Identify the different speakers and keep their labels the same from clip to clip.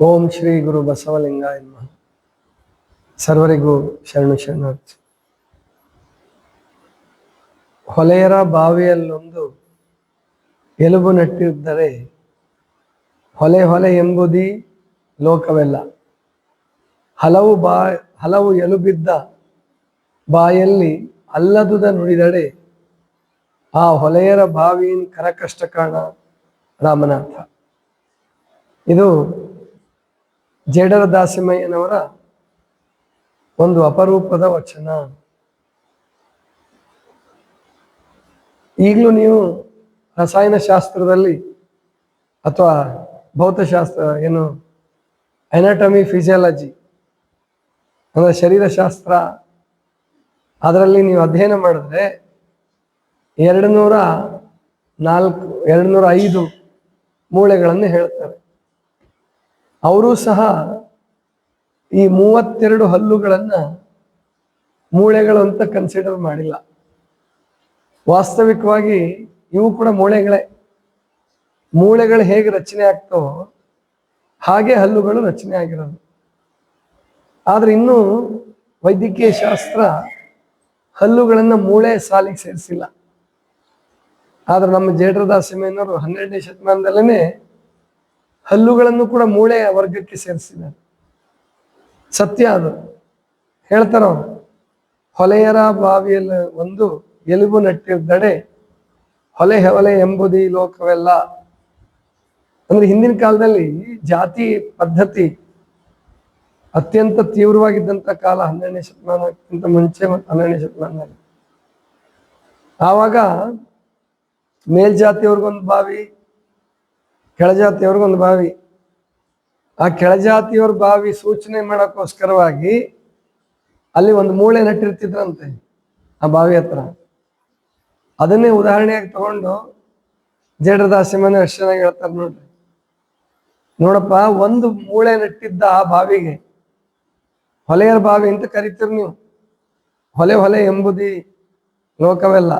Speaker 1: ಓಂ ಶ್ರೀ ಗುರು ಬಸವಲಿಂಗಾಯ ನಮಃ. ಸರ್ವರಿಗೂ ಶರಣು ಶರಣಾರ್ಥಿ. ಹೊಲೆಯರ ಬಾವಿಯಲ್ಲೊಂದು ಎಲುಬು ನಟ್ಟಿದ್ದರೆ ಹೊಲೆ ಹೊಲೆ ಎಂಬುದೀ ಲೋಕವೆಲ್ಲ. ಹಲವು ಬಾ, ಹಲವು ಎಲುಬಿದ್ದ ಬಾಯಲ್ಲಿ ಅಲ್ಲದುದ ನುಡಿದಡೆ ಆ ಹೊಲೆಯರ ಬಾವಿயின் ಕರಕಷ್ಟ ಕಾಣ ರಾಮನಾಥ. ಇದು ಜೇಡರ ದಾಸಿಮಯ್ಯನವರ ಒಂದು ಅಪರೂಪದ ವಚನ. ಈಗಲೂ ನೀವು ರಸಾಯನ ಶಾಸ್ತ್ರದಲ್ಲಿ ಅಥವಾ ಭೌತಶಾಸ್ತ್ರ, ಏನು ಎನಾಟಮಿ ಫಿಸಿಯಾಲಜಿ ಅಂದರೆ ಶರೀರಶಾಸ್ತ್ರ, ಅದರಲ್ಲಿ ನೀವು ಅಧ್ಯಯನ ಮಾಡಿದ್ರೆ ಎರಡು ನೂರ ನಾಲ್ಕು ಎರಡು ನೂರ ಐದು ಮೂಳೆಗಳನ್ನು ಹೇಳ್ತಾರೆ. ಅವರು ಸಹ ಈ ಮೂವತ್ತೆರಡು ಹಲ್ಲುಗಳನ್ನ ಮೂಳೆಗಳು ಅಂತ ಕನ್ಸಿಡರ್ ಮಾಡಿಲ್ಲ. ವಾಸ್ತವಿಕವಾಗಿ ಇವು ಕೂಡ ಮೂಳೆಗಳೇ. ಮೂಳೆಗಳು ಹೇಗೆ ರಚನೆ ಆಗ್ತವೋ ಹಾಗೆ ಹಲ್ಲುಗಳು ರಚನೆ ಆಗಿರೋದು. ಆದ್ರೆ ಇನ್ನು ವೈದ್ಯಕೀಯ ಶಾಸ್ತ್ರ ಹಲ್ಲುಗಳನ್ನು ಮೂಳೆ ಸಾಲಿಗೆ ಸೇರಿಸಿಲ್ಲ. ಆದ್ರೆ ನಮ್ಮ ಜೇಡ್ರದಾಸಿಮೆಯನ್ನವರು ಹನ್ನೆರಡನೇ ಶತಮಾನದಲ್ಲೇ ಹಲ್ಲುಗಳನ್ನು ಕೂಡ ಮೂಳೆಯ ವರ್ಗಕ್ಕೆ ಸೇರಿಸಿದ್ದಾರೆ. ಸತ್ಯ ಅದು. ಹೇಳ್ತಾರ ಹೊಲೆಯರ ಬಾವಿಯಲ್ಲಿ ಒಂದು ಎಲುಬು ನಟ್ಟಿದ್ದಡೆ ಹೊಲೆ ಹೊಲೆ ಎಂಬುದಿ ಲೋಕವೆಲ್ಲ. ಅಂದ್ರೆ ಹಿಂದಿನ ಕಾಲದಲ್ಲಿ ಜಾತಿ ಪದ್ಧತಿ ಅತ್ಯಂತ ತೀವ್ರವಾಗಿದ್ದಂಥ ಕಾಲ ಹನ್ನೆರಡನೇ ಶತಮಾನಕ್ಕಿಂತ ಮುಂಚೆ ಮತ್ತು ಹನ್ನೆರಡನೇ ಶತಮಾನದಲ್ಲಿ. ಆವಾಗ ಮೇಲ್ಜಾತಿಯವ್ರಿಗೊಂದು ಬಾವಿ ಕೆಳಜಾತಿಯವ್ರಿಗೊಂದು ಬಾವಿ. ಆ ಕೆಳಜಾತಿಯವ್ರ ಬಾವಿ ಸೂಚನೆ ಮಾಡೋಕ್ಕೋಸ್ಕರವಾಗಿ ಅಲ್ಲಿ ಒಂದು ಮೂಳೆ ನಟ್ಟಿರ್ತಿದ್ರಂತೆ ಆ ಬಾವಿ ಹತ್ರ. ಅದನ್ನೇ ಉದಾಹರಣೆಯಾಗಿ ತಗೊಂಡು ಜೇಡ್ರದಾಸಿಮನೆ ಮನೆ ಚೆನ್ನಾಗಿ ಹೇಳ್ತಾರೆ ನೋಡ್ರಿ. ನೋಡಪ್ಪ, ಒಂದು ಮೂಳೆ ನಟ್ಟಿದ್ದ ಆ ಬಾವಿಗೆ ಹೊಲೆಯರ ಬಾವಿ ಅಂತ ಕರಿತೀರಿ ನೀವು. ಹೊಲೆ ಹೊಲೆ ಎಂಬುದಿ ಲೋಕವೆಲ್ಲ.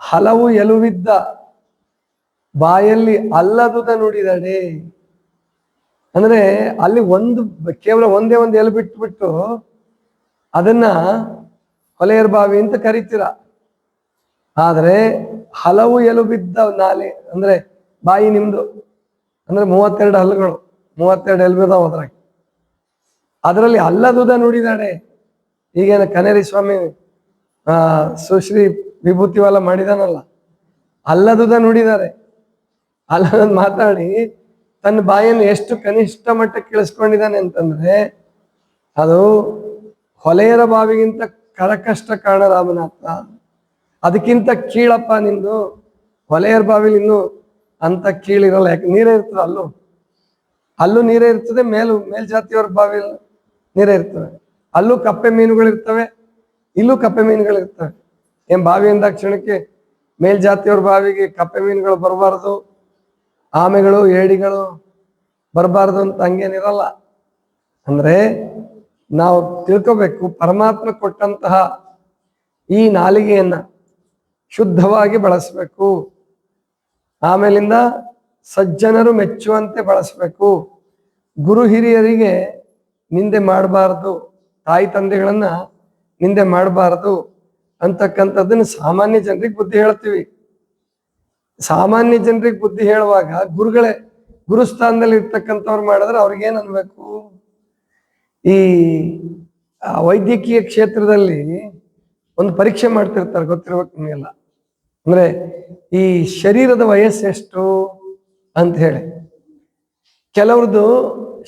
Speaker 1: ಹಲವು ಎಲುವಿದ್ದ ಬಾಯಲ್ಲಿ ಅಲ್ಲದುದ ನುಡಿದಡೆ. ಅಂದ್ರೆ ಅಲ್ಲಿ ಒಂದು, ಕೇವಲ ಒಂದೇ ಒಂದು ಬಿಟ್ಟು ಬಿಟ್ಟು ಅದನ್ನ ಕೊಲೆಯರ್ ಬಾವಿ ಅಂತ ಕರಿತೀರ. ಆದ್ರೆ ಹಲವು ಎಲು ಬಿದ್ದ ನಾಲೆ, ಅಂದ್ರೆ ಬಾಯಿ ನಿಮ್ದು, ಅಂದ್ರೆ ಮೂವತ್ತೆರಡು ಹಲ್ಲುಗಳು, ಮೂವತ್ತೆರಡು ಎಲು ಬಿದ್ದಾವ ಅದ್ರಾಗ. ಅದರಲ್ಲಿ ಅಲ್ಲದುದ ನುಡಿದಾಡೆ. ಈಗೇನ ಕನೇರಿ ಸ್ವಾಮಿ, ಆ, ಸುಶ್ರೀ ವಿಭೂತಿವಲ್ಲ ಮಾಡಿದಾನಲ್ಲ, ಅಲ್ಲದುದ ನುಡಿದಾರೆ. ಅಲ್ಲದ ಮಾತಾಡಿ, ತನ್ನ ಬಾಯನ್ನು ಎಷ್ಟು ಕನಿಷ್ಠ ಮಟ್ಟಕ್ಕೆ ಕೇಳಿಸ್ಕೊಂಡಿದ್ದಾನೆ ಅಂತಂದ್ರೆ, ಅದು ಹೊಲೆಯರ ಬಾವಿಗಿಂತ ಕರಕಷ್ಟ ಕಾರಣ ರಾಮನಾಥ ಅದಕ್ಕಿಂತ ಕೀಳಪ್ಪ ನಿಂದು, ಹೊಲೆಯರ ಬಾವಿಲಿ ಇನ್ನು ಅಂತ ಕೀಳಿರಲ್ಲ. ಯಾಕೆ? ನೀರೇ ಇರ್ತದೆ ಅಲ್ಲೂ. ಅಲ್ಲೂ ನೀರೇ ಇರ್ತದೆ, ಮೇಲು, ಮೇಲ್ಜಾತಿಯವ್ರ ಬಾವಿ ನೀರೇ ಇರ್ತವೆ ಅಲ್ಲೂ ಕಪ್ಪೆ ಮೀನುಗಳಿರ್ತವೆ, ಇಲ್ಲೂ ಕಪ್ಪೆ ಮೀನುಗಳಿರ್ತವೆ. ಏನ್ ಬಾವಿಯಿಂದ ಕ್ಷಣಕ್ಕೆ ಮೇಲ್ಜಾತಿಯವ್ರ ಬಾವಿಗೆ ಕಪ್ಪೆ ಮೀನುಗಳು ಬರಬಾರ್ದು? ಆಮೆಗಳು, ಏಡಿಗಳು ಬರಬಾರ್ದು ಅಂತ ಹಂಗೇನಿರಲ್ಲ. ಅಂದ್ರೆ ನಾವು ತಿಳ್ಕೋಬೇಕು, ಪರಮಾತ್ಮ ಕೊಟ್ಟಂತಹ ಈ ನಾಲಿಗೆಯನ್ನ ಶುದ್ಧವಾಗಿ ಬಳಸಬೇಕು. ಆಮೇಲಿಂದ ಸಜ್ಜನರು ಮೆಚ್ಚುವಂತೆ ಬಳಸಬೇಕು. ಗುರು ಹಿರಿಯರಿಗೆ ನಿಂದೆ ಮಾಡಬಾರ್ದು, ತಾಯಿ ತಂದೆಗಳನ್ನ ನಿಂದೆ ಮಾಡಬಾರ್ದು ಅಂತಕ್ಕಂಥದ್ದನ್ನ ಸಾಮಾನ್ಯ ಜನರಿಗೆ ಬುದ್ಧಿ ಹೇಳ್ತೀವಿ. ಸಾಮಾನ್ಯ ಜನರಿಗೆ ಬುದ್ಧಿ ಹೇಳುವಾಗ ಗುರುಗಳೇ ಗುರುಸ್ಥಾನದಲ್ಲಿ ಇರ್ತಕ್ಕಂಥವ್ರು ಮಾಡಿದ್ರೆ ಅವ್ರಿಗೇನು ಅನ್ಬೇಕು? ಈ ವೈದ್ಯಕೀಯ ಕ್ಷೇತ್ರದಲ್ಲಿ ಒಂದು ಪರೀಕ್ಷೆ ಮಾಡ್ತಿರ್ತಾರೆ, ಗೊತ್ತಿರ್ಬೇಕು ನಿಮಗೆಲ್ಲ. ಅಂದ್ರೆ ಈ ಶರೀರದ ವಯಸ್ಸು ಎಷ್ಟು ಅಂತ ಹೇಳಿ. ಕೆಲವ್ರದ್ದು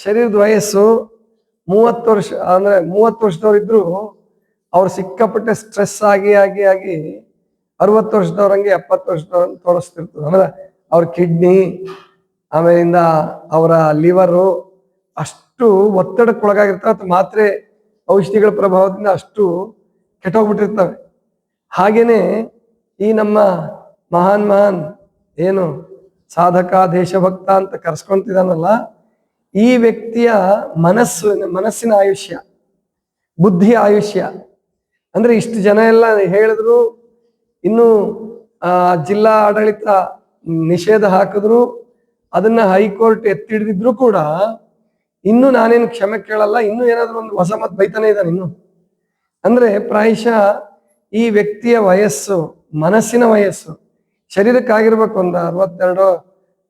Speaker 1: ಶರೀರದ ವಯಸ್ಸು ಮೂವತ್ತು ವರ್ಷ, ಅಂದ್ರೆ ಮೂವತ್ತು ವರ್ಷದವ್ರು ಇದ್ರು ಅವ್ರು ಸಿಕ್ಕಾಪಟ್ಟೆ ಸ್ಟ್ರೆಸ್ ಆಗಿ ಆಗಿ ಆಗಿ ಅರವತ್ತು ವರ್ಷದವ್ರಂಗೆ ಎಪ್ಪತ್ತು ವರ್ಷದವ್ರಂಗೆ ತೋರಿಸ್ತಿರ್ತದೆ. ಅಂದ್ರೆ ಅವ್ರ ಕಿಡ್ನಿ ಆಮೇಲಿಂದ ಅವರ ಲಿವರು ಅಷ್ಟು ಒತ್ತಡಕ್ಕೊಳಗಾಗಿರ್ತವೆ ಅಥವಾ ಮಾತ್ರೆ ಔಷಧಿಗಳ ಪ್ರಭಾವದಿಂದ ಅಷ್ಟು ಕೆಟ್ಟೋಗ್ಬಿಟ್ಟಿರ್ತವೆ. ಹಾಗೇನೆ ಈ ನಮ್ಮ ಮಹಾನ್ ಮಹಾನ್ ಏನು ಸಾಧಕ, ದೇಶಭಕ್ತ ಅಂತ ಕರ್ಸ್ಕೊಂತಿದಾನಲ್ಲ ಈ ವ್ಯಕ್ತಿಯ ಮನಸ್ಸು, ಮನಸ್ಸಿನ ಆಯುಷ್ಯ, ಬುದ್ಧಿ ಆಯುಷ್ಯ. ಅಂದ್ರೆ ಇಷ್ಟು ಜನ ಎಲ್ಲ ಹೇಳಿದ್ರು ಇನ್ನು ಜಿಲ್ಲಾ ಆಡಳಿತ ನಿಷೇಧ ಹಾಕಿದ್ರು, ಅದನ್ನ ಹೈಕೋರ್ಟ್ ಎತ್ತಿಡಿದ್ರು ಕೂಡ ಇನ್ನು ನಾನೇನು ಕ್ಷಮೆ ಕೇಳಲ್ಲ, ಇನ್ನು ಏನಾದ್ರೂ ಒಂದು ಹೊಸ ಮತ್ ಬೈತಾನೆ ಇದ್ದಾನೆ ಇನ್ನು. ಅಂದ್ರೆ ಪ್ರಾಯಶಃ ಈ ವ್ಯಕ್ತಿಯ ವಯಸ್ಸು, ಮನಸ್ಸಿನ ವಯಸ್ಸು, ಶರೀರಕ್ಕಾಗಿರ್ಬೇಕು ಒಂದು ಅರವತ್ತೆರಡು,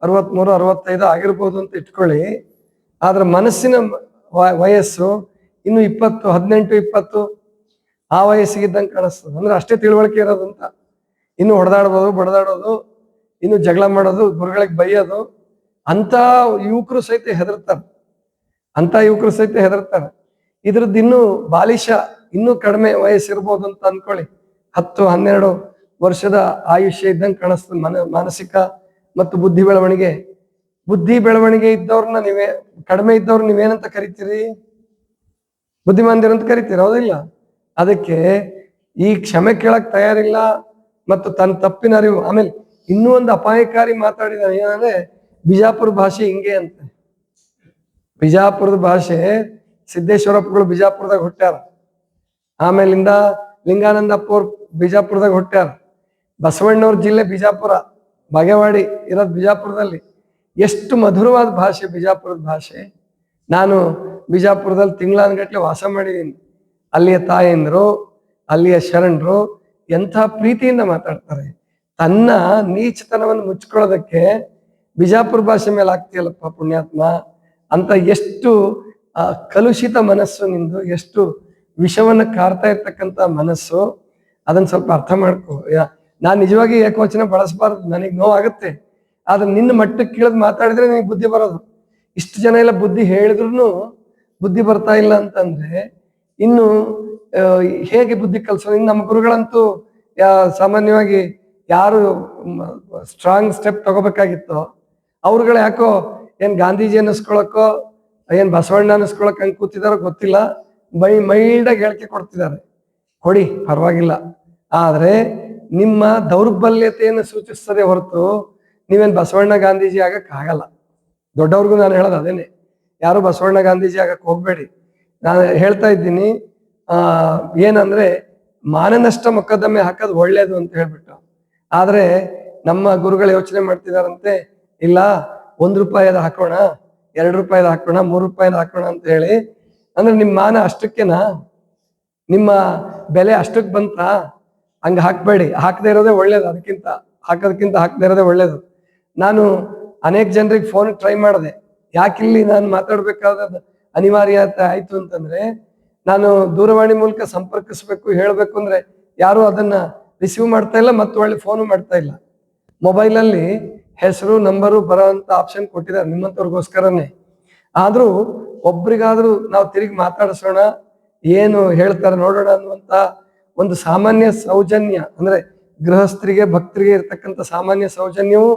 Speaker 1: ಅರವತ್ಮೂರು, ಅರವತ್ತೈದು ಆಗಿರ್ಬೋದು ಅಂತ ಇಟ್ಕೊಳ್ಳಿ. ಆದ್ರೆ ಮನಸ್ಸಿನ ವಯಸ್ಸು ಇನ್ನು ಇಪ್ಪತ್ತು, ಹದಿನೆಂಟು, ಇಪ್ಪತ್ತು ಆ ವಯಸ್ಸಿಗಿದ್ದಂಗೆ ಕಾಣಿಸ್ತದೆ. ಅಂದ್ರೆ ಅಷ್ಟೇ ತಿಳುವಳಿಕೆ ಅಂತ. ಇನ್ನು ಹೊಡೆದಾಡ್ಬೋದು, ಬಡದಾಡೋದು, ಇನ್ನು ಜಗಳ ಮಾಡೋದು, ಗುರುಗಳಿಗೆ ಬೈಯೋದು ಅಂತ ಯುವಕರು ಸಹಿತ ಹೆದರ್ತಾರೆ. ಅಂತ ಯುವಕರು ಸಹಿತ ಹೆದರ್ತಾರೆ. ಇದ್ರದ್ದು ಇನ್ನೂ ಬಾಲಿಶ ಇನ್ನೂ ಕಡಿಮೆ ವಯಸ್ಸಿರ್ಬೋದು ಅಂತ ಅನ್ಕೊಳ್ಳಿ. ಹತ್ತು, ಹನ್ನೆರಡು ವರ್ಷದ ಆಯುಷ್ಯ ಇದ್ದಂಗೆ ಕಾಣಿಸ್ತದೆ ಮನ, ಮಾನಸಿಕ ಮತ್ತು ಬುದ್ಧಿ ಬೆಳವಣಿಗೆ. ಬುದ್ಧಿ ಬೆಳವಣಿಗೆ ಇದ್ದವ್ರನ್ನ ನೀವೇ, ಕಡಿಮೆ ಇದ್ದವ್ರು ನೀವೇನಂತ ಕರಿತೀರಿ? ಬುದ್ಧಿಮಾಂದಿರಂತ ಕರಿತೀರ? ಹೌದಿಲ್ಲ? ಅದಕ್ಕೆ ಈ ಕ್ಷಮೆ ಕೇಳಕ್ ತಯಾರಿಲ್ಲ ಮತ್ತು ತನ್ನ ತಪ್ಪಿನ ಅರಿವು, ಆಮೇಲೆ ಇನ್ನೂ ಒಂದು ಅಪಾಯಕಾರಿ ಮಾತಾಡಿದ ಏನಂದ್ರೆ ಬಿಜಾಪುರ ಭಾಷೆ ಹಿಂಗೆ ಅಂತ. ಬಿಜಾಪುರದ ಭಾಷೆ ಸಿದ್ದೇಶ್ವರಪ್ಪಗಳು ಬಿಜಾಪುರದಾಗ ಹುಟ್ಟ್ಯಾರ. ಆಮೇಲಿಂದ ಲಿಂಗಾನಂದಪ್ಪ ಅವ್ರು ಬಿಜಾಪುರದಾಗ ಹುಟ್ಟ್ಯಾರ. ಬಸವಣ್ಣವ್ರ ಜಿಲ್ಲೆ ಬಿಜಾಪುರ, ಬಾಗೇವಾಡಿ ಇರೋದು ಬಿಜಾಪುರದಲ್ಲಿ. ಎಷ್ಟು ಮಧುರವಾದ ಭಾಷೆ ಬಿಜಾಪುರದ ಭಾಷೆ. ನಾನು ಬಿಜಾಪುರದಲ್ಲಿ ತಿಂಗಳಾನ್ಗಟ್ಲೆ ವಾಸ ಮಾಡಿದ್ದೀನಿ ಅಲ್ಲಿಯ ತಾಯಂದ್ರು, ಅಲ್ಲಿಯ ಶರಣರು ಎಂಥ ಪ್ರೀತಿಯಿಂದ ಮಾತಾಡ್ತಾರೆ. ತನ್ನ ನೀಚತನವನ್ನು ಮುಚ್ಕೊಳ್ಳೋದಕ್ಕೆ ಬಿಜಾಪುರ ಭಾಷೆ ಮೇಲೆ ಆಗ್ತೀಯಲ್ಲಪ್ಪ ಪುಣ್ಯಾತ್ಮ ಅಂತ ಎಷ್ಟು ಕಲುಷಿತ ಮನಸ್ಸು ನಿಂದು, ಎಷ್ಟು ವಿಷವನ್ನ ಕಾರ್ತಾ ಇರ್ತಕ್ಕಂಥ ಮನಸ್ಸು, ಅದನ್ನ ಸ್ವಲ್ಪ ಅರ್ಥ ಮಾಡ್ಕೋ. ನಾನ್ ನಿಜವಾಗಿ ಏಕವಚನ ಬಳಸಬಾರ್ದು, ನನಗೆ ನೋವಾಗುತ್ತೆ. ಆದ್ರೆ ನಿನ್ನ ಮಟ್ಟಕ್ಕೆ ಕೇಳಿದ್ ಮಾತಾಡಿದ್ರೆ ನಿನಗೆ ಬುದ್ಧಿ ಬರೋದು. ಇಷ್ಟು ಜನ ಎಲ್ಲ ಬುದ್ಧಿ ಹೇಳಿದ್ರು ಬುದ್ಧಿ ಬರ್ತಾ ಇಲ್ಲ ಅಂತಂದ್ರೆ ಇನ್ನು ಹೇಗೆ ಬುದ್ಧಿ ಕಲಿಸೋದು? ಇನ್ನು ನಮ್ಮ ಗುರುಗಳಂತೂ ಸಾಮಾನ್ಯವಾಗಿ ಯಾರು ಸ್ಟ್ರಾಂಗ್ ಸ್ಟೆಪ್ ತಗೋಬೇಕಾಗಿತ್ತೋ, ಅವ್ರುಗಳು ಯಾಕೋ ಏನ್ ಗಾಂಧೀಜಿ ಅನ್ನಿಸ್ಕೊಳಕ್ಕೋ, ಏನ್ ಬಸವಣ್ಣ ಅನ್ನಿಸ್ಕೊಳಕ್ ಹಂಗೆ ಕೂತಿದಾರೋ ಗೊತ್ತಿಲ್ಲ. ಮೈ, ಮೈಲ್ಡಾಗಿ ಹೇಳಿಕೆ ಕೊಡ್ತಿದ್ದಾರೆ. ಕೊಡಿ, ಪರವಾಗಿಲ್ಲ. ಆದರೆ, ನಿಮ್ಮ ದೌರ್ಬಲ್ಯತೆಯನ್ನು ಸೂಚಿಸ್ತದೆ ಹೊರತು ನೀವೇನ್ ಬಸವಣ್ಣ ಗಾಂಧೀಜಿ ಆಗಕ್ಕೆ ಆಗಲ್ಲ ದೊಡ್ಡವ್ರಿಗೂ ನಾನು ಹೇಳೋದು ಅದೇನೆ. ಯಾರು ಬಸವಣ್ಣ ಗಾಂಧೀಜಿ ಆಗಕ್ಕೆ ಹೋಗ್ಬೇಡಿ. ನಾನು ಹೇಳ್ತಾ ಇದ್ದೀನಿ, ಆ, ಏನಂದ್ರೆ ಮಾನನಷ್ಟ ಮೊಕದ್ದಮೆ ಹಾಕೋದು ಒಳ್ಳೇದು ಅಂತ ಹೇಳ್ಬಿಟ್ಟು. ಆದ್ರೆ ನಮ್ಮ ಗುರುಗಳು ಯೋಚನೆ ಮಾಡ್ತಿದಾರಂತೆ, ಇಲ್ಲ, ಒಂದ್ ರೂಪಾಯಿದ ಹಾಕೋಣ, ಎರಡ್ ರೂಪಾಯಿದ ಹಾಕೋಣ, ಮೂರ್ ರೂಪಾಯಿದ ಹಾಕೋಣ ಅಂತ ಹೇಳಿ. ಅಂದ್ರೆ ನಿಮ್ಮ ಮಾನ ಅಷ್ಟಕ್ಕೆನಾ? ನಿಮ್ಮ ಬೆಲೆ ಅಷ್ಟಕ್ಕೆ ಬಂತ ಹಂಗ ಹಾಕ್ಬೇಡಿ, ಹಾಕದೇ ಇರೋದೇ ಒಳ್ಳೇದು, ಅದಕ್ಕಿಂತ ಹಾಕೋದಕ್ಕಿಂತ ಹಾಕದೇ ಇರೋದೇ ಒಳ್ಳೇದು. ನಾನು ಅನೇಕ ಜನರಿಗೆ ಫೋನ್ ಟ್ರೈ ಮಾಡಿದೆ, ಯಾಕಿಲ್ಲಿ ನಾನು ಮಾತಾಡ್ಬೇಕಾದ ಅನಿವಾರ್ಯತೆ ಆಯ್ತು ಅಂತಂದ್ರೆ ನಾನು ದೂರವಾಣಿ ಮೂಲಕ ಸಂಪರ್ಕಿಸ್ಬೇಕು, ಹೇಳಬೇಕು ಅಂದ್ರೆ ಯಾರು ಅದನ್ನ ರಿಸೀವ್ ಮಾಡ್ತಾ ಇಲ್ಲ ಮತ್ತು ಒಳ್ಳೆ ಫೋನು ಮಾಡ್ತಾ ಇಲ್ಲ. ಮೊಬೈಲಲ್ಲಿ ಹೆಸರು ನಂಬರು ಬರೋ ಅಂತ ಆಪ್ಷನ್ ಕೊಟ್ಟಿದ್ದಾರೆ ನಿಮ್ಮಂತವ್ರಿಗೋಸ್ಕರನೇ. ಆದ್ರೂ ಒಬ್ರಿಗಾದ್ರೂ ನಾವು ತಿರುಗಿ ಮಾತಾಡಿಸೋಣ, ಏನು ಹೇಳ್ತಾರೆ ನೋಡೋಣ ಅನ್ನುವಂತ ಒಂದು ಸಾಮಾನ್ಯ ಸೌಜನ್ಯ, ಅಂದ್ರೆ ಗೃಹಸ್ಥರಿಗೆ, ಭಕ್ತರಿಗೆ ಇರ್ತಕ್ಕಂಥ ಸಾಮಾನ್ಯ ಸೌಜನ್ಯವು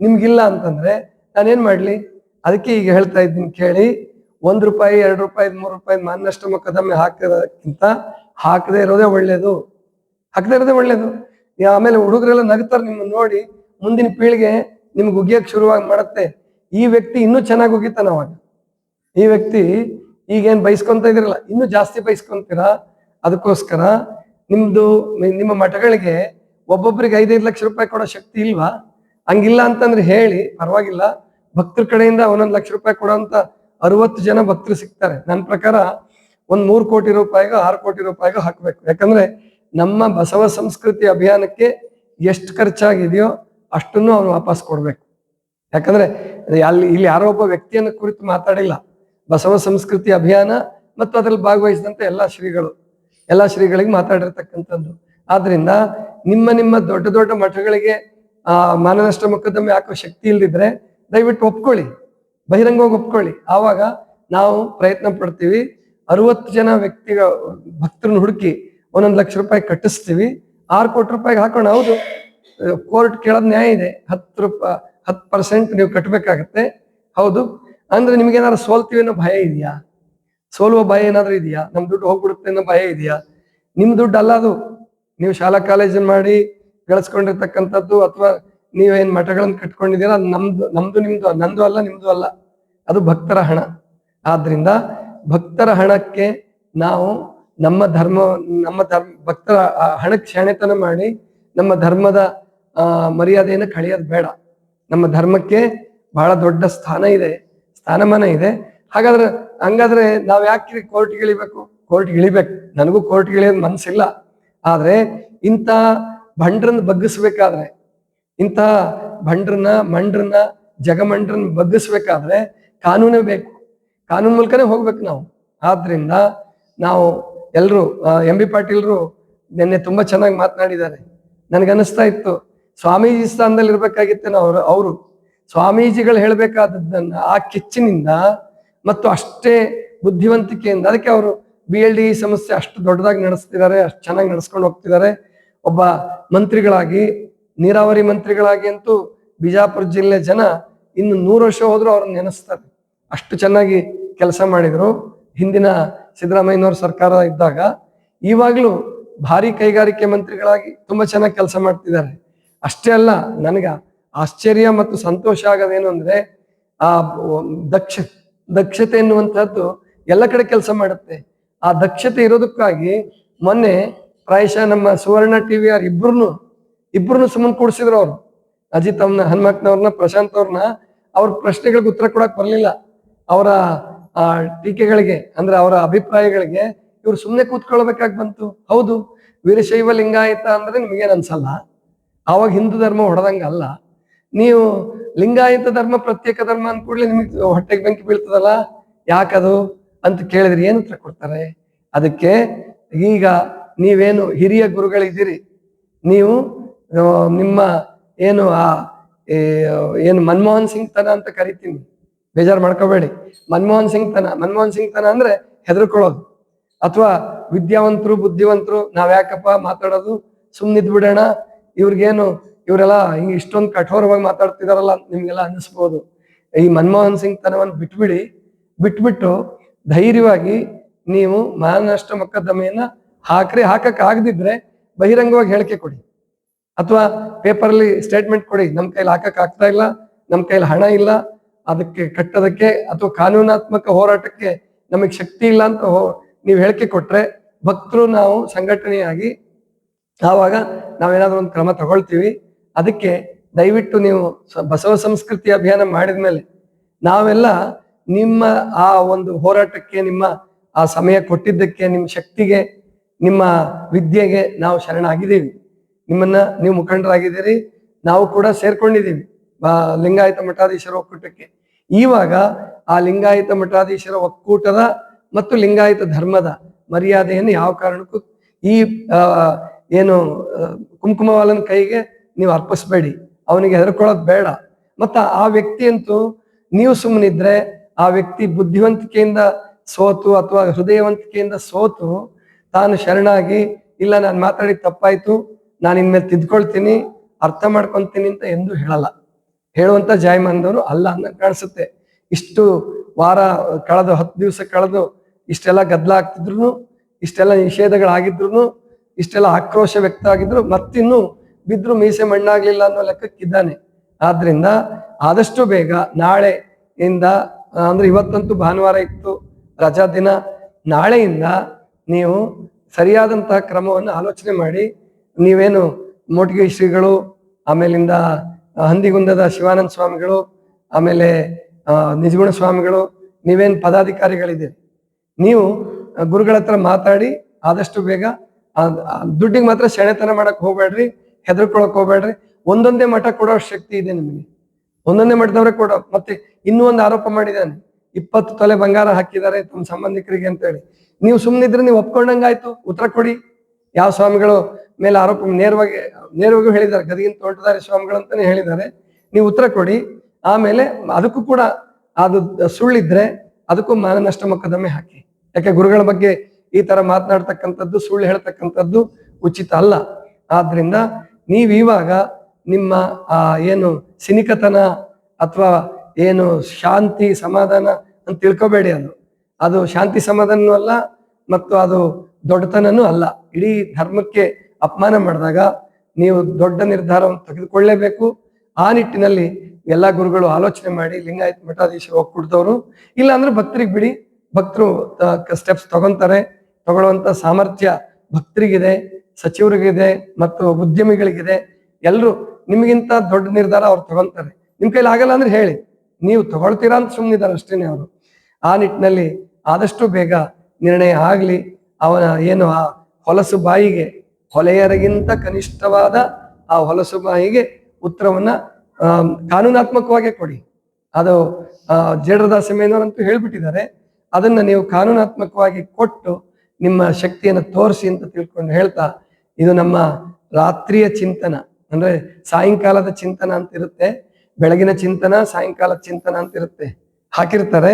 Speaker 1: ನಿಮ್ಗಿಲ್ಲ ಅಂತಂದ್ರೆ ನಾನೇನ್ ಮಾಡ್ಲಿ? ಅದಕ್ಕೆ ಈಗ ಹೇಳ್ತಾ ಇದ್ದೀನಿ ಕೇಳಿ. ಒಂದ್ ರೂಪಾಯಿ, ಎರಡು ರೂಪಾಯಿ, ಮೂರು ರೂಪಾಯಿ ಮಾನನಷ್ಟ ಮಕ್ಕದಮ್ಮೆ ಹಾಕೋದಕ್ಕಿಂತ ಹಾಕದೇ ಇರೋದೇ ಒಳ್ಳೇದು. ಹಾಕದೇ ಇರೋದೇ ಒಳ್ಳೇದು. ಆಮೇಲೆ ಹುಡುಗರೆಲ್ಲ ನಗ್ತಾರೆ ನಿಮ್ಮನ್ನ ನೋಡಿ, ಮುಂದಿನ ಪೀಳಿಗೆ ನಿಮ್ಗೆ ಉಗಿಯಕ್ ಶುರುವಾಗಿ ಮಾಡುತ್ತೆ. ಈ ವ್ಯಕ್ತಿ ಇನ್ನೂ ಚೆನ್ನಾಗಿ ಉಗಿತಾನ ಅವಾಗ. ಈ ವ್ಯಕ್ತಿ ಈಗೇನು ಬೈಸ್ಕೊಂತ ಇದಿರಲ್ಲ, ಇನ್ನೂ ಜಾಸ್ತಿ ಬಯಸ್ಕೊಂತೀರ ಅದಕ್ಕೋಸ್ಕರ ನಿಮ್ದು, ನಿಮ್ಮ ಮಠಗಳಿಗೆ ಒಬ್ಬೊಬ್ಬರಿಗೆ ಐದೈದು ಲಕ್ಷ ರೂಪಾಯಿ ಕೊಡೋ ಶಕ್ತಿ ಇಲ್ವಾ? ಹಂಗಿಲ್ಲ ಅಂತಂದ್ರೆ ಹೇಳಿ, ಪರವಾಗಿಲ್ಲ. ಭಕ್ತರ ಕಡೆಯಿಂದ ಒಂದೊಂದು ಲಕ್ಷ ರೂಪಾಯಿ ಕೊಡೋಂತ ಅರವತ್ತು ಜನ ಭಕ್ತರು ಸಿಗ್ತಾರೆ. ನನ್ನ ಪ್ರಕಾರ ಒಂದ್ ಮೂರು ಕೋಟಿ ರೂಪಾಯಿಗ ಆರು ಕೋಟಿ ರೂಪಾಯಿಗ ಹಾಕ್ಬೇಕು. ಯಾಕಂದ್ರೆ ನಮ್ಮ ಬಸವ ಸಂಸ್ಕೃತಿ ಅಭಿಯಾನಕ್ಕೆ ಎಷ್ಟು ಖರ್ಚಾಗಿದೆಯೋ ಅಷ್ಟನ್ನು ಅವ್ರು ವಾಪಸ್ ಕೊಡ್ಬೇಕು. ಯಾಕಂದ್ರೆ ಅಲ್ಲಿ ಇಲ್ಲಿ ಯಾರೋ ಒಬ್ಬ ವ್ಯಕ್ತಿಯನ್ನು ಕುರಿತು ಮಾತಾಡಿಲ್ಲ. ಬಸವ ಸಂಸ್ಕೃತಿ ಅಭಿಯಾನ ಮತ್ತು ಅದ್ರಲ್ಲಿ ಭಾಗವಹಿಸಿದಂತ ಎಲ್ಲಾ ಶ್ರೀಗಳು, ಎಲ್ಲಾ ಶ್ರೀಗಳಿಗೆ ಮಾತಾಡಿರ್ತಕ್ಕಂಥದ್ದು. ಆದ್ರಿಂದ ನಿಮ್ಮ ನಿಮ್ಮ ದೊಡ್ಡ ದೊಡ್ಡ ಮಠಗಳಿಗೆ ಆ ಮಾನನಷ್ಟ ಮೊಕದ್ದಮೆ ಹಾಕೋ ಶಕ್ತಿ ಇಲ್ದಿದ್ರೆ ದಯವಿಟ್ಟು ಒಪ್ಕೊಳ್ಳಿ. ಬಹಿರಂಗವಾಗಿ ಒಪ್ಕೊಳ್ಳಿ. ಆವಾಗ ನಾವು ಪ್ರಯತ್ನ ಪಡ್ತೀವಿ. ಅರವತ್ತು ಜನ ವ್ಯಕ್ತಿಗಳ ಭಕ್ತರನ್ನ ಹುಡುಕಿ ಒಂದೊಂದು ಲಕ್ಷ ರೂಪಾಯಿ ಕಟ್ಟಿಸ್ತೀವಿ. ಆರು ಕೋಟಿ ರೂಪಾಯಿಗೆ ಹಾಕೋಣ, ಹೌದು. ಕೋರ್ಟ್ ಕೇಳೋದ್ ನ್ಯಾಯ ಇದೆ. ಹತ್ತು ರೂಪಾಯಿ ಹತ್ತು ಪರ್ಸೆಂಟ್ ನೀವು ಕಟ್ಟಬೇಕಾಗತ್ತೆ ಹೌದು. ಅಂದ್ರೆ ನಿಮ್ಗೆ ಏನಾದ್ರು ಸೋಲ್ತೀವಿ ಅನ್ನೋ ಭಯ ಇದೆಯಾ? ಸೋಲುವ ಭಯ ಏನಾದ್ರು ಇದೆಯಾ? ನಮ್ ದುಡ್ಡು ಹೋಗ್ಬಿಡುತ್ತೆ ಅನ್ನೋ ಭಯ ಇದೆಯಾ? ನಿಮ್ ದುಡ್ಡು ಅಲ್ಲ ಅದು. ನೀವು ಶಾಲಾ ಕಾಲೇಜನ್ನು ಮಾಡಿ ಗಳಿಸ್ಕೊಂಡಿರ್ತಕ್ಕಂಥದ್ದು ಅಥವಾ ನೀವೇನ್ ಮಠಗಳನ್ನ ಕಟ್ಕೊಂಡಿದ್ದೀರಾ? ಅದು ನಮ್ದು ನಮ್ದು ನಿಮ್ದು, ನಂದು ಅಲ್ಲ, ನಿಮ್ದು ಅಲ್ಲ. ಅದು ಭಕ್ತರ ಹಣ. ಆದ್ರಿಂದ ಭಕ್ತರ ಹಣಕ್ಕೆ ನಾವು ನಮ್ಮ ಧರ್ಮ ನಮ್ಮ ಧರ್ಮ, ಭಕ್ತರ ಹಣ ಶಾಣೆತನ ಮಾಡಿ ನಮ್ಮ ಧರ್ಮದ ಮರ್ಯಾದೆಯನ್ನು ಕಳೆಯೋದು ಬೇಡ. ನಮ್ಮ ಧರ್ಮಕ್ಕೆ ಬಹಳ ದೊಡ್ಡ ಸ್ಥಾನ ಇದೆ, ಸ್ಥಾನಮಾನ ಇದೆ. ಹಾಗಾದ್ರೆ ಹಂಗಾದ್ರೆ ನಾವ್ ಯಾಕೆ ಕೋರ್ಟ್ಗೆ ಇಳಿಬೇಕು? ಕೋರ್ಟ್ಗೆ ಇಳಿಬೇಕು. ನನಗೂ ಕೋರ್ಟ್ಗೆ ಇಳಿಯೋದ್ ಮನ್ಸಿಲ್ಲ. ಆದ್ರೆ ಇಂಥ ಭಂಡ್ರನ್ನ ಬಗ್ಗಿಸ್ಬೇಕಾದ್ರೆ ಇಂಥ ಭಂಡ್ರನ್ನ, ಮಂಡ್ರನ್ನ, ಜಗಮಂಡ್ರನ್ನ ಬಗ್ಗಿಸ್ಬೇಕಾದ್ರೆ ಕಾನೂನೇ ಬೇಕು. ಕಾನೂನು ಮೂಲಕನೇ ಹೋಗ್ಬೇಕು ನಾವು. ಆದ್ರಿಂದ ನಾವು ಎಲ್ಲರೂ ಎಂ ಬಿ ಪಾಟೀಲ್ರು ನಿನ್ನೆ ತುಂಬಾ ಚೆನ್ನಾಗಿ ಮಾತನಾಡಿದ್ದಾರೆ. ನನಗನ್ನಿಸ್ತಾ ಇತ್ತು, ಸ್ವಾಮೀಜಿ ಸ್ಥಾನದಲ್ಲಿ ಇರ್ಬೇಕಾಗಿತ್ತು ಅವರು ಅವರು. ಸ್ವಾಮೀಜಿಗಳು ಹೇಳಬೇಕಾದದ್ದನ್ನ ಆ ಕಿಚ್ಚಿನಿಂದ ಮತ್ತು ಅಷ್ಟೇ ಬುದ್ಧಿವಂತಿಕೆಯಿಂದ, ಅದಕ್ಕೆ ಅವರು ಬಿ ಎಲ್ ಡಿ ಸಮಸ್ಯೆ ಅಷ್ಟು ದೊಡ್ಡದಾಗಿ ನಡೆಸ್ತಿದ್ದಾರೆ, ಅಷ್ಟು ಚೆನ್ನಾಗಿ ನಡೆಸ್ಕೊಂಡು ಹೋಗ್ತಿದ್ದಾರೆ. ಒಬ್ಬ ಮಂತ್ರಿಗಳಾಗಿ ನೀರಾವರಿ ಮಂತ್ರಿಗಳಾಗಿ ಅಂತೂ ಬಿಜಾಪುರ ಜಿಲ್ಲೆ ಜನ ಇನ್ನು ನೂರು ವರ್ಷ ಹೋದ್ರು ಅವ್ರನ್ನ ನೆನೆಸ್ತಾರೆ. ಅಷ್ಟು ಚೆನ್ನಾಗಿ ಕೆಲಸ ಮಾಡಿದ್ರು. ಹಿಂದಿನ ಸಿದ್ದರಾಮಯ್ಯನವ್ರ ಸರ್ಕಾರ ಇದ್ದಾಗ ಈವಾಗ್ಲೂ ಭಾರಿ ಕೈಗಾರಿಕೆ ಮಂತ್ರಿಗಳಾಗಿ ತುಂಬಾ ಚೆನ್ನಾಗಿ ಕೆಲಸ ಮಾಡ್ತಿದ್ದಾರೆ. ಅಷ್ಟೇ ಅಲ್ಲ, ನನಗೆ ಆಶ್ಚರ್ಯ ಮತ್ತು ಸಂತೋಷ ಆಗೋದೇನು ಅಂದ್ರೆ, ಆ ದಕ್ಷ, ದಕ್ಷತೆ ಎನ್ನುವಂತಹದ್ದು ಎಲ್ಲ ಕಡೆ ಕೆಲಸ ಮಾಡುತ್ತೆ. ಆ ದಕ್ಷತೆ ಇರೋದಕ್ಕಾಗಿ ಮೊನ್ನೆ ಪ್ರಾಯಶಃ ನಮ್ಮ ಸುವರ್ಣ ಟಿವಿ ಆರ್ ಇಬ್ರು ಇಬ್ರು ಸುಮ್ಮನೆ ಕೂಡಿಸಿದ್ರು ಅವ್ರು. ಅಜಿತ್ ಅವ್ನ ಹನುಮಕ್ನವ್ರನ್ನ ಪ್ರಶಾಂತ್ ಅವ್ರನ್ನ ಅವ್ರ ಪ್ರಶ್ನೆಗಳಿಗೆ ಉತ್ತರ ಕೊಡಕ್ ಬರಲಿಲ್ಲ. ಅವರ ಟೀಕೆಗಳಿಗೆ, ಅಂದ್ರೆ ಅವರ ಅಭಿಪ್ರಾಯಗಳಿಗೆ ಇವ್ರು ಸುಮ್ಮನೆ ಕೂತ್ಕೊಳ್ಬೇಕಾಗಿ ಬಂತು. ಹೌದು, ವೀರಶೈವ ಲಿಂಗಾಯತ ಅಂದ್ರೆ ನಿಮಗೇನು ಅನ್ಸಲ್ಲ? ಅವಾಗ ಹಿಂದೂ ಧರ್ಮ ಹೊಡೆದಂಗ ಅಲ್ಲ. ನೀವು ಲಿಂಗಾಯತ ಧರ್ಮ, ಪ್ರತ್ಯೇಕ ಧರ್ಮ ಅಂದ ಕೂಡಲೇ ನಿಮಗೆ ಹೊಟ್ಟೆಗೆ ಬೆಂಕಿ ಬೀಳ್ತದಲ್ಲ? ಯಾಕದು? ಅಂತ ಕೇಳಿದ್ರೆ ಏನು ಉತ್ತರ ಕೊಡ್ತಾರೆ? ಅದಕ್ಕೆ ಈಗ ನೀವೇನು ಹಿರಿಯ ಗುರುಗಳಿದ್ದೀರಿ. ನೀವು ನಿಮ್ಮ ಏನು ಆ ಏನು ಮನಮೋಹನ್ ಸಿಂಗ್ ತನ ಅಂತ ಕರಿತೀನಿ. ಬೇಜಾರು ಮಾಡ್ಕೋಬೇಡಿ. ಮನಮೋಹನ್ ಸಿಂಗ್ ತನ, ಮನಮೋಹನ್ ಸಿಂಗ್ ತನ ಅಂದ್ರೆ ಹೆದರ್ಕೊಳ್ಳೋದು. ಅಥವಾ ವಿದ್ಯಾವಂತರು, ಬುದ್ಧಿವಂತರು, ನಾವ್ ಯಾಕಪ್ಪ ಮಾತಾಡೋದು? ಸುಮ್ಮನಿದ್ ಬಿಡೋಣ ಇವ್ರಿಗೇನು, ಇವರೆಲ್ಲ ಹಿಂಗೆ ಇಷ್ಟೊಂದು ಕಠೋರವಾಗಿ ಮಾತಾಡ್ತಿದಾರಲ್ಲ ನಿಮ್ಗೆಲ್ಲ ಅನ್ನಿಸ್ಬೋದು. ಈ ಮನಮೋಹನ್ ಸಿಂಗ್ ತನವನ್ನು ಬಿಟ್ಬಿಡಿ. ಬಿಟ್ಬಿಟ್ಟು ಧೈರ್ಯವಾಗಿ ನೀವು ಮಾನನಷ್ಟ ಮೊಕದ್ದಮೆಯನ್ನ ಹಾಕ್ರಿ, ಹಾಕಕ್ ಆಗದಿದ್ರೆ ಬಹಿರಂಗವಾಗಿ ಹೇಳಿಕೆ ಕೊಡಿ. ಅಥವಾ ಪೇಪರಲ್ಲಿ ಸ್ಟೇಟ್ಮೆಂಟ್ ಕೊಡಿ ನಮ್ಮ ಕೈಲಿ ಹಾಕಕ್ ಆಗ್ತಾ ಇಲ್ಲ ನಮ್ಮ ಕೈಲಿ ಹಣ ಇಲ್ಲ, ಅದಕ್ಕೆ ಕಟ್ಟೋದಕ್ಕೆ ಅಥವಾ ಕಾನೂನಾತ್ಮಕ ಹೋರಾಟಕ್ಕೆ ನಮಗೆ ಶಕ್ತಿ ಇಲ್ಲ ಅಂತ ನೀವು ಹೇಳಿಕೆ ಕೊಟ್ರೆ ಭಕ್ತರು ನಾವು ಸಂಘಟನೆಯಾಗಿ ಆವಾಗ ನಾವೇನಾದ್ರೂ ಒಂದು ಕ್ರಮ ತಗೊಳ್ತೀವಿ. ಅದಕ್ಕೆ ದಯವಿಟ್ಟು ನೀವು ಬಸವ ಸಂಸ್ಕೃತಿ ಅಭಿಯಾನ ಮಾಡಿದ್ಮೇಲೆ ನಾವೆಲ್ಲ ನಿಮ್ಮ ಆ ಒಂದು ಹೋರಾಟಕ್ಕೆ, ನಿಮ್ಮ ಆ ಸಮಯ ಕೊಟ್ಟಿದ್ದಕ್ಕೆ, ನಿಮ್ಮ ಶಕ್ತಿಗೆ, ನಿಮ್ಮ ವಿದ್ಯೆಗೆ ನಾವು ಶರಣಾಗಿದ್ದೀವಿ. ನಿಮ್ಮನ್ನ ನೀವು ಮುಖಂಡರಾಗಿದ್ದೀರಿ, ನಾವು ಕೂಡ ಸೇರ್ಕೊಂಡಿದ್ದೀವಿ. ಲಿಂಗಾಯತ ಮಠಾಧೀಶರ ಒಕ್ಕೂಟಕ್ಕೆ. ಈವಾಗ ಆ ಲಿಂಗಾಯತ ಮಠಾಧೀಶರ ಒಕ್ಕೂಟದ ಮತ್ತು ಲಿಂಗಾಯತ ಧರ್ಮದ ಮರ್ಯಾದೆಯನ್ನು ಯಾವ ಕಾರಣಕ್ಕೂ ಈ ಏನು ಕುಂಕುಮವಾಲನ ಕೈಗೆ ನೀವು ಅರ್ಪಿಸ್ಬೇಡಿ. ಅವನಿಗೆ ಹೆದರ್ಕೊಳ್ಳೋದು ಬೇಡ. ಮತ್ತ ಆ ವ್ಯಕ್ತಿ ಅಂತೂ ನೀವು ಸುಮ್ಮನಿದ್ರೆ ಆ ವ್ಯಕ್ತಿ ಬುದ್ಧಿವಂತಿಕೆಯಿಂದ ಸೋತು ಅಥವಾ ಹೃದಯವಂತಿಕೆಯಿಂದ ಸೋತು ತಾನು ಶರಣಾಗಿ, ಇಲ್ಲ ನಾನು ಮಾತಾಡಿ ತಪ್ಪಾಯ್ತು ನಾನು ಇನ್ಮೇಲೆ ತಿದ್ಕೊಳ್ತೀನಿ, ಅರ್ಥ ಮಾಡ್ಕೊಂತೀನಿ ಅಂತ ಎಂದು ಹೇಳಲ್ಲ. ಹೇಳುವಂತ ಜಾಯಮಾನದವರು ಅಲ್ಲ ಅಂತ ಕಾಣಿಸುತ್ತೆ. ಇಷ್ಟು ವಾರ ಕಳೆದು, ಹತ್ತು ದಿವಸ ಕಳೆದು ಇಷ್ಟೆಲ್ಲ ಗದ್ದಲ ಆಗ್ತಿದ್ರು ಇಷ್ಟೆಲ್ಲ ನಿಷೇಧಗಳಾಗಿದ್ರು ಇಷ್ಟೆಲ್ಲ ಆಕ್ರೋಶ ವ್ಯಕ್ತ ಆಗಿದ್ರು ಮತ್ತಿನ್ನು ಬಿದ್ರು ಮೀಸೆ ಮಣ್ಣಾಗ್ಲಿಲ್ಲ ಅನ್ನೋ ಲೆಕ್ಕಕ್ಕಿದ್ದಾನೆ ಆದ್ರಿಂದ ಆದಷ್ಟು ಬೇಗ ನಾಳೆ ಇಂದ ಅಂದ್ರೆ ಇವತ್ತಂತೂ ಭಾನುವಾರ ಇತ್ತು ರಜಾ ದಿನ, ನಾಳೆಯಿಂದ ನೀವು ಸರಿಯಾದಂತಹ ಕ್ರಮವನ್ನು ಆಲೋಚನೆ ಮಾಡಿ ನೀವೇನು ಮೋಟಿಗೆ ಶ್ರೀಗಳು, ಆಮೇಲಿಂದ ಹಂದಿಗುಂದದ ಶಿವಾನಂದ ಸ್ವಾಮಿಗಳು, ಆಮೇಲೆ ನಿಜಗುಣ ಸ್ವಾಮಿಗಳು, ನೀವೇನ್ ಪದಾಧಿಕಾರಿಗಳಿದ್ದೀರಿ? ನೀವು ಗುರುಗಳ ಹತ್ರ ಮಾತಾಡಿ, ಆದಷ್ಟು ಬೇಗ ದುಡ್ಡಿಗೆ ಮಾತ್ರ ಸೆಳೆತನ ಮಾಡಕ್ ಹೋಗ್ಬೇಡ್ರಿ, ಹೆದರ್ಕೊಳಕ್ ಹೋಗ್ಬೇಡ್ರಿ. ಒಂದೊಂದೇ ಮಠ ಕೊಡೋ ಶಕ್ತಿ ಇದೆ ನಿಮಗೆ. ಒಂದೊಂದೇ ಮಠದವ್ರೆ ಕೊಡೋ, ಮತ್ತೆ ಇನ್ನೂ ಒಂದು ಆರೋಪ ಮಾಡಿದ್ದಾನೆ. ಇಪ್ಪತ್ತು ತೊಲೆ ಬಂಗಾರ ಹಾಕಿದ್ದಾರೆ ತಮ್ಮ ಸಂಬಂಧಿಕರಿಗೆ ಅಂತ ಹೇಳಿ ನೀವು ಸುಮ್ಮನಿದ್ರೆ ನೀವು ಒಪ್ಕೊಂಡಂಗಾಯ್ತು, ಉತ್ತರ ಕೊಡಿ. ಯಾವ ಸ್ವಾಮಿಗಳು ಮೇಲೆ ಆರೋಪ, ನೇರವಾಗಿ ನೇರವಾಗಿ ಹೇಳಿದ್ದಾರೆ ಗದಗಿನ ತೋಟದಾರಿ ಸ್ವಾಮಿಗಳು ಅಂತಾನೆ ಹೇಳಿದ್ದಾರೆ. ನೀವು ಉತ್ತರ ಕೊಡಿ. ಆಮೇಲೆ ಅದಕ್ಕೂ ಕೂಡ ಅದು ಸುಳ್ಳಿದ್ರೆ ಅದಕ್ಕೂ ಮಾನನಷ್ಟ ಮೊಕದ್ದಮೆ ಹಾಕಿ. ಯಾಕೆ ಗುರುಗಳ ಬಗ್ಗೆ ಈ ತರ ಮಾತನಾಡ್ತಕ್ಕಂಥದ್ದು, ಸುಳ್ಳು ಹೇಳ್ತಕ್ಕಂಥದ್ದು ಉಚಿತ ಅಲ್ಲ. ಆದ್ರಿಂದ ನೀವು ನಿಮ್ಮ, ಆ, ಏನು ಸಿನಿಕತನ ಅಥವಾ ಏನು ಶಾಂತಿ ಸಮಾಧಾನ ಅಂತ ತಿಳ್ಕೊಬೇಡಿ ಅದು. ಅದು ಶಾಂತಿ ಸಮಾಧಾನ ಅಲ್ಲ ಮತ್ತು ಅದು ದೊಡ್ಡತನನೂ ಅಲ್ಲ. ಇಡೀ ಧರ್ಮಕ್ಕೆ ಅಪಮಾನ ಮಾಡಿದಾಗ ನೀವು ದೊಡ್ಡ ನಿರ್ಧಾರವನ್ನು ತೆಗೆದುಕೊಳ್ಳೇಬೇಕು. ಆ ನಿಟ್ಟಿನಲ್ಲಿ ಎಲ್ಲ ಗುರುಗಳು ಆಲೋಚನೆ ಮಾಡಿ ಲಿಂಗಾಯತ್ ಮಠಾಧೀಶರು ಒಕ್ಕೂಟದವರು ಇಲ್ಲ ಅಂದ್ರೆ ಭಕ್ತರಿಗೆ ಬಿಡಿ. ಭಕ್ತರು ಸ್ಟೆಪ್ಸ್ ತಗೊಂತಾರೆ. ತಗೊಳ್ಳುವಂತ ಸಾಮರ್ಥ್ಯ ಭಕ್ತರಿಗಿದೆ, ಸಚಿವರಿಗಿದೆ ಮತ್ತು ಉದ್ಯಮಿಗಳಿಗಿದೆ. ಎಲ್ಲರೂ ನಿಮಗಿಂತ ದೊಡ್ಡ ನಿರ್ಧಾರ ಅವ್ರು ತಗೊಂತಾರೆ. ನಿಮ್ ಕೈಲಿ ಆಗಲ್ಲ ಅಂದ್ರೆ ಹೇಳಿ. ನೀವು ತಗೊಳ್ತೀರಾ ಅಂತ ಸುಮ್ಮನಿದ್ದಾರೆ ಅಷ್ಟೇನೆ ಅವರು. ಆ ನಿಟ್ಟಿನಲ್ಲಿ ಆದಷ್ಟು ಬೇಗ ನಿರ್ಣಯ ಆಗಲಿ, ಅವನ ಏನು ಆ ಹೊಲಸು ಬಾಯಿಗೆ, ಹೊಲೆಯರಿಗಿಂತ ಕನಿಷ್ಠವಾದ ಆ ಹೊಲಸು ಬಾಯಿಗೆ ಉತ್ತರವನ್ನ ಕಾನೂನಾತ್ಮಕವಾಗೇ ಕೊಡಿ. ಅದು ಜೇಡರದಾಸ ಮೇನವರಂತೂ ಹೇಳ್ಬಿಟ್ಟಿದ್ದಾರೆ. ಅದನ್ನ ನೀವು ಕಾನೂನಾತ್ಮಕವಾಗಿ ಕೊಟ್ಟು ನಿಮ್ಮ ಶಕ್ತಿಯನ್ನು ತೋರಿಸಿ ಅಂತ ತಿಳ್ಕೊಂಡು ಹೇಳ್ತಾ, ಇದು ನಮ್ಮ ರಾತ್ರಿಯ ಚಿಂತನ. ಅಂದ್ರೆ ಸಾಯಂಕಾಲದ ಚಿಂತನ ಅಂತ ಇರುತ್ತೆ, ಬೆಳಗಿನ ಚಿಂತನ, ಸಾಯಂಕಾಲದ ಚಿಂತನ ಅಂತ ಇರುತ್ತೆ. ಹಾಕಿರ್ತಾರೆ.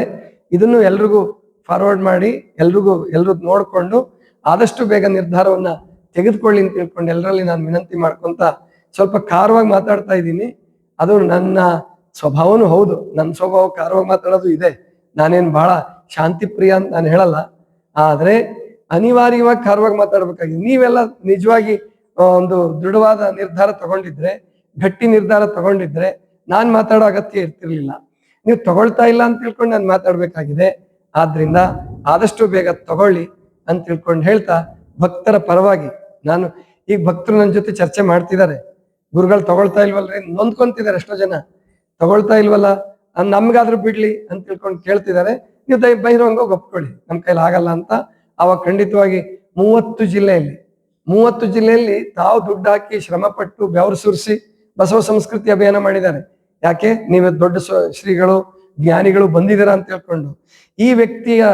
Speaker 1: ಇದನ್ನು ಎಲ್ರಿಗೂ ಫಾರ್ವರ್ಡ್ ಮಾಡಿ ಎಲ್ರಿಗೂ ಎಲ್ರು ನೋಡ್ಕೊಂಡು ಆದಷ್ಟು ಬೇಗ ನಿರ್ಧಾರವನ್ನ ತೆಗೆದುಕೊಳ್ಳಿ ಅಂತ ತಿಳ್ಕೊಂಡು ಎಲ್ಲರಲ್ಲಿ ನಾನು ವಿನಂತಿ ಮಾಡ್ಕೊಂತ ಸ್ವಲ್ಪ ಖಾರವಾಗಿ ಮಾತಾಡ್ತಾ ಇದ್ದೀನಿ. ಅದು ನನ್ನ ಸ್ವಭಾವನೂ ಹೌದು. ನನ್ನ ಸ್ವಭಾವ ಖಾರವಾಗಿ ಮಾತಾಡೋದು ಇದೆ. ನಾನೇನು ಬಹಳ ಶಾಂತಿ ಪ್ರಿಯ ಅಂತ ನಾನು ಹೇಳಲ್ಲ. ಆದರೆ ಅನಿವಾರ್ಯವಾಗಿ ಖಾರವಾಗಿ ಮಾತಾಡ್ಬೇಕಾಗಿದೆ. ನೀವೆಲ್ಲ ನಿಜವಾಗಿ ಒಂದು ದೃಢವಾದ ನಿರ್ಧಾರ ತಗೊಂಡಿದ್ರೆ, ಗಟ್ಟಿ ನಿರ್ಧಾರ ತಗೊಂಡಿದ್ರೆ ನಾನು ಮಾತಾಡೋ ಅಗತ್ಯ ಇರ್ತಿರ್ಲಿಲ್ಲ. ನೀವು ತಗೊಳ್ತಾ ಇಲ್ಲ ಅಂತ ತಿಳ್ಕೊಂಡು ನಾನು ಮಾತಾಡ್ಬೇಕಾಗಿದೆ. ಆದ್ರಿಂದ ಆದಷ್ಟು ಬೇಗ ತಗೊಳ್ಳಿ ಅಂತ ತಿಳ್ಕೊಂಡು ಹೇಳ್ತಾ ಭಕ್ತರ ಪರವಾಗಿ ನಾನು ಈಗ ಭಕ್ತರು ನನ್ನ ಜೊತೆ ಚರ್ಚೆ ಮಾಡ್ತಿದ್ದಾರೆ. ಗುರುಗಳು ತಗೊಳ್ತಾ ಇಲ್ವಲ್ರಿ? ನೊಂದ್ಕೊಂತಿದ್ದಾರೆ ಎಷ್ಟೋ ಜನ. ತಗೊಳ್ತಾ ಇಲ್ವಲ್ಲ? ನಮ್ಗಾದ್ರೂ ಬಿಡ್ಲಿ ಅಂತ ತಿಳ್ಕೊಂಡು ಕೇಳ್ತಿದ್ದಾರೆ. ನೀವು ದಯ ಬಹಿರಂಗ ಒಪ್ಕೊಳ್ಳಿ. ನಮ್ಮ ಕೈಲಿ ಆಗಲ್ಲ ಅಂತ. ಅವಾಗ ಖಂಡಿತವಾಗಿ ಮೂವತ್ತು ಜಿಲ್ಲೆಯಲ್ಲಿ ಮೂವತ್ತು ಜಿಲ್ಲೆಯಲ್ಲಿ ತಾವು ದುಡ್ಡು ಹಾಕಿ ಶ್ರಮ ಪಟ್ಟು ಬೆವರು ಸುರಿಸಿ ಬಸವ ಸಂಸ್ಕೃತಿ ಅಭಿಯಾನ ಮಾಡಿದ್ದಾರೆ. ಯಾಕೆ? ನೀವು ದೊಡ್ಡ ಶ್ರೀಗಳು ಜ್ಞಾನಿಗಳು ಬಂದಿದ್ದೀರಾ ಅಂತ ಹೇಳ್ಕೊಂಡು ಈ ವ್ಯಕ್ತಿಯ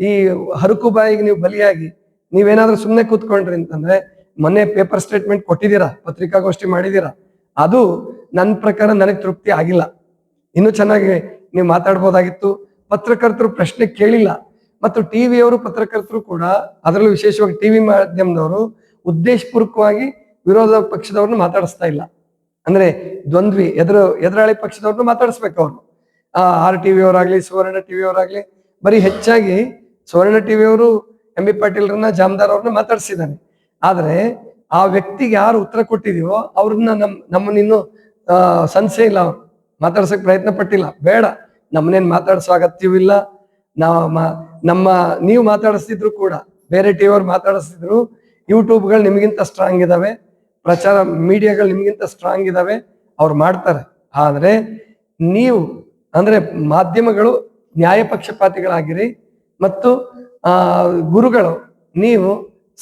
Speaker 1: ಈ ಹರಕು ಬಾಯಿಗೆ ನೀವು ಬಲಿಯಾಗಿ ನೀವೇನಾದ್ರೂ ಸುಮ್ಮನೆ ಕೂತ್ಕೊಂಡ್ರಿ ಅಂತಂದ್ರೆ ಮೊನ್ನೆ ಪೇಪರ್ ಸ್ಟೇಟ್ಮೆಂಟ್ ಕೊಟ್ಟಿದ್ದೀರಾ, ಪತ್ರಿಕಾಗೋಷ್ಠಿ ಮಾಡಿದ್ದೀರಾ, ಅದು ನನ್ನ ಪ್ರಕಾರ ನನಗೆ ತೃಪ್ತಿ ಆಗಿಲ್ಲ. ಇನ್ನೂ ಚೆನ್ನಾಗಿ ನೀವು ಮಾತಾಡ್ಬೋದಾಗಿತ್ತು. ಪತ್ರಕರ್ತರು ಪ್ರಶ್ನೆ ಕೇಳಿಲ್ಲ. ಮತ್ತು ಟಿವಿಯವರು ಪತ್ರಕರ್ತರು ಕೂಡ ಅದರಲ್ಲೂ ವಿಶೇಷವಾಗಿ ಟಿವಿ ಮಾಧ್ಯಮದವರು ಉದ್ದೇಶಪೂರ್ವಕವಾಗಿ ವಿರೋಧ ಪಕ್ಷದವ್ರನ್ನ ಮಾತಾಡಿಸ್ತಾ ಇಲ್ಲ. ಅಂದ್ರೆ ದ್ವಂದ್ವಿ, ಎದುರು, ಎದುರಾಳಿ ಪಕ್ಷದವ್ರನ್ನ ಮಾತಾಡಿಸ್ಬೇಕು ಅವರು. ಆರ್ ಟಿವಿ ಅವರಾಗ್ಲಿ, ಸುವರ್ಣ ಟಿವಿ ಅವರಾಗ್ಲಿ, ಬರೀ ಹೆಚ್ಚಾಗಿ ಸುವರ್ಣ ಟಿವಿ ಅವರು ಎಂ ಬಿ ಪಾಟೀಲ್ರನ್ನ, ಜಾಮದಾರ್ ಅವ್ರನ್ನ ಮಾತಾಡ್ಸಿದ್ದಾನೆ ಆದ್ರೆ ಆ ವ್ಯಕ್ತಿಗೆ ಯಾರು ಉತ್ತರ ಕೊಟ್ಟಿದೀವೋ ಅವ್ರನ್ನ ನಮ್ ನಮ್ಮನ್ನಿನ್ನು ಸಂಶಯ ಇಲ್ಲ ಅವ್ರು. ಮಾತಾಡ್ಸಕ್ ಪ್ರಯತ್ನ ಪಟ್ಟಿಲ್ಲ. ಬೇಡ. ನಮ್ಮನೇನ್ ಮಾತಾಡ್ಸೋ ಅಗತ್ಯವಿಲ್ಲ ನಾವು ನಮ್ಮ, ನೀವು ಮಾತಾಡಿಸ್ತಿದ್ರು ಕೂಡ, ಬೇರೆ ಟಿವಿ ಅವ್ರು ಮಾತಾಡಿಸ್ತಿದ್ರು, ಯೂಟ್ಯೂಬ್ಗಳು ನಿಮಗಿಂತ ಸ್ಟ್ರಾಂಗ್ ಇದಾವೆ. ಪ್ರಚಾರ, ಮೀಡಿಯಾಗಳು ನಿಮಗಿಂತ ಸ್ಟ್ರಾಂಗ್ ಇದಾವೆ. ಅವ್ರು ಮಾಡ್ತಾರೆ. ಆದ್ರೆ ನೀವು ಅಂದ್ರೆ ಮಾಧ್ಯಮಗಳು ನ್ಯಾಯ ಪಕ್ಷಪಾತಿಗಳಾಗಿರಿ ಮತ್ತು ಗುರುಗಳು, ನೀವು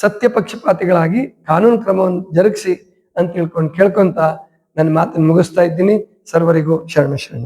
Speaker 1: ಸತ್ಯ ಪಕ್ಷಪಾತಿಗಳಾಗಿ ಕಾನೂನು ಕ್ರಮವನ್ನು ಜರುಗಿಸಿ ಅಂತ ತಿಳ್ಕೊಂಡು ಕೇಳ್ಕೊಂತ ನನ್ನ ಮಾತನ್ನು ಮುಗಿಸ್ತಾ ಇದ್ದೀನಿ. ಸರ್ವರಿಗೂ ಶರಣ ಶರಣ.